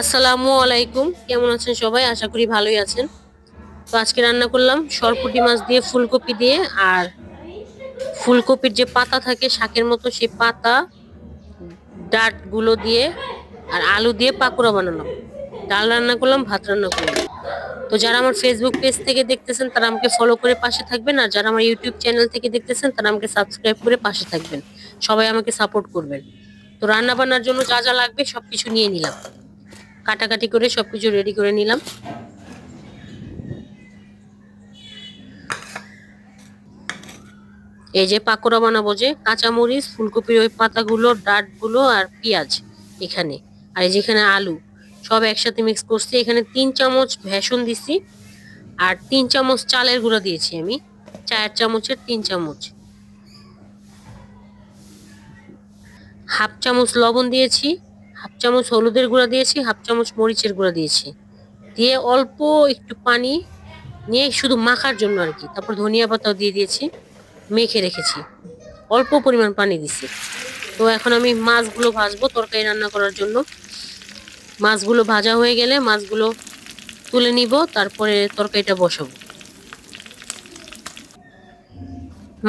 আসসালামু আলাইকুম। কেমন আছেন সবাই? আশা করি ভালোই আছেন। তো আজকে রান্না করলাম সরপুটি মাছ দিয়ে ফুলকপি দিয়ে, আর ফুলকপির যে পাতা থাকে শাকের মতো সেই পাতা, ডাটগুলো দিয়ে, আর আলু দিয়ে পাকোড়া বানালাম। ডাল রান্না করলাম, ভাত রান্না করলাম। তো যারা আমার ফেসবুক পেজ থেকে দেখতেছেন, তারা আমাকে ফলো করে পাশে থাকবেন, আর যারা আমার ইউটিউব চ্যানেল থেকে দেখতেছেন, তারা আমাকে সাবস্ক্রাইব করে পাশে থাকবেন। সবাই আমাকে সাপোর্ট করবেন। তো রান্না বান্নার জন্য যা যা লাগবে সবকিছু নিয়ে নিলাম। কাটাকাটি করে সবকিছু রেডি করে নিলাম। এই যে পাকোড়া বানাবো যে, কাঁচামরিচ, ফুলকপির ওই পাতাগুলো, ডাটগুলো আর পেঁয়াজ এখানে। আর এই যেখানে আলু, সব একসাথে মিক্স করছি। এখানে তিন চামচ ভেসন দিছি আর তিন চামচ চালের গুঁড়া দিয়েছি আমি। চার চামচের তিন চামচ। হাফ চামচ লবণ দিয়েছি। হাফ চামচ হলুদের গুঁড়া দিয়েছি, হাফ চামচ মরিচের গুঁড়া দিয়েছি। দিয়ে অল্প একটু পানি নিয়ে শুধু মাখার জন্য আর কি, তারপর ধনিয়া পাতাও দিয়ে দিয়েছি, মেখে রেখেছি। অল্প পরিমাণ পানি দিছি। তো এখন আমি মাছগুলো ভাজবো তরকারি রান্না করার জন্য। মাছগুলো ভাজা হয়ে গেলে মাছগুলো তুলে নিব, তারপরে তরকারিটা বসাবো।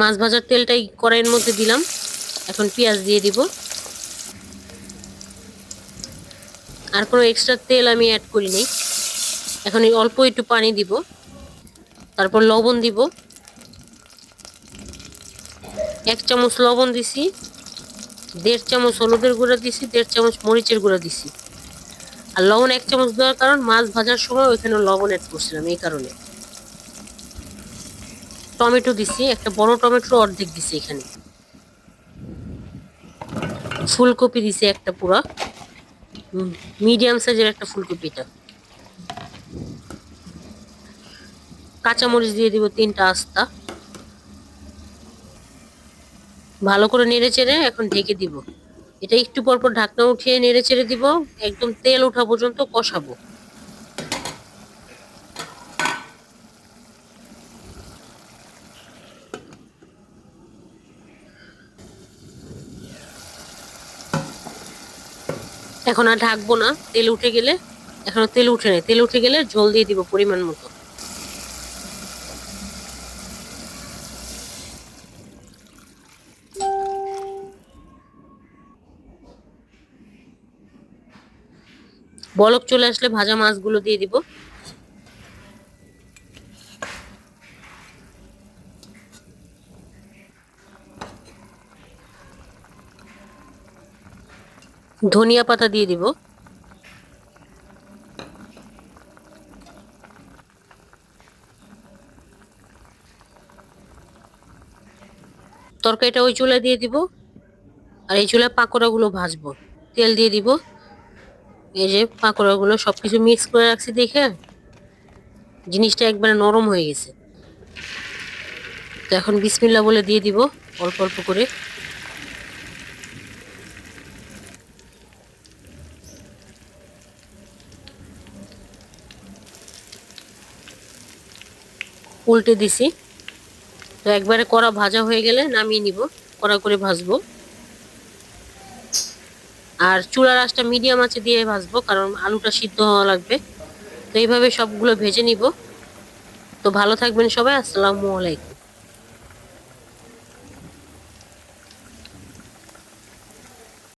মাছ ভাজার তেলটাই কড়াইয়ের মধ্যে দিলাম। এখন পেঁয়াজ দিয়ে দিব। আর কোনো এক্সট্রা তেল আমি অ্যাড করি নাই। এখন অল্প একটু পানি দিব। তারপর লবণ দিব। এক চামচ লবণ দিছি। দেড় চামচ হলুদের গুঁড়া দিছি, দেড় চামচ মরিচের গুঁড়া দিছি। আর লবণ এক চামচ দেওয়ার কারণ মাছ ভাজার সময় ওইখানে লবণ অ্যাড করছিলাম এই কারণে। টমেটো দিছি, একটা বড় টমেটো অর্ধেক দিছি এখানে। ফুলকপি দিছি একটা পুরা। মিডিয়াম সাইজের একটা ফুলকপিটা। কাঁচামরিচ দিয়ে দিব তিনটা আস্তা। ভালো করে নেড়ে চেড়ে এখন ঢেকে দিব। এটা একটু পর পর ঢাকনা উঠিয়ে নেড়ে চেড়ে দিব। একদম তেল ওঠা পর্যন্ত কষাবো। এখন আর ঢাকবো না। তেল উঠে গেলে, এখনও তেল উঠে নেই। তেল উঠে গেলে জল দিয়ে দিব পরিমাণ মতো। বলক চলে আসলে ভাজা মাছগুলো দিয়ে দিব। ধনিয়া পাতা দিয়ে দিব। তরকারিটা ওই চুলা দিয়ে দিব। আর এই চুলায় পাকোড়াগুলো ভাজবো। তেল দিয়ে দিব। এই যে পাকোড়াগুলো সব কিছু মিক্স করে রাখছি দেখে। জিনিসটা একবারে নরম হয়ে গেছে। তো এখন বিসমিল্লা বলে দিয়ে দিব, অল্প অল্প করে। উল্টে দিছি। তো একবারে কড়া ভাজা হয়ে গেলে নামিয়ে নিব, কড়া করে ভাজবো। আর চুলার আঁচটা মিডিয়াম আছে দিয়ে ভাজবো, কারণ আলুটা সিদ্ধ হওয়া লাগবে। তো এইভাবে সবগুলো ভেজে নিব। তো ভালো থাকবেন সবাই, আসসালামু আলাইকুম।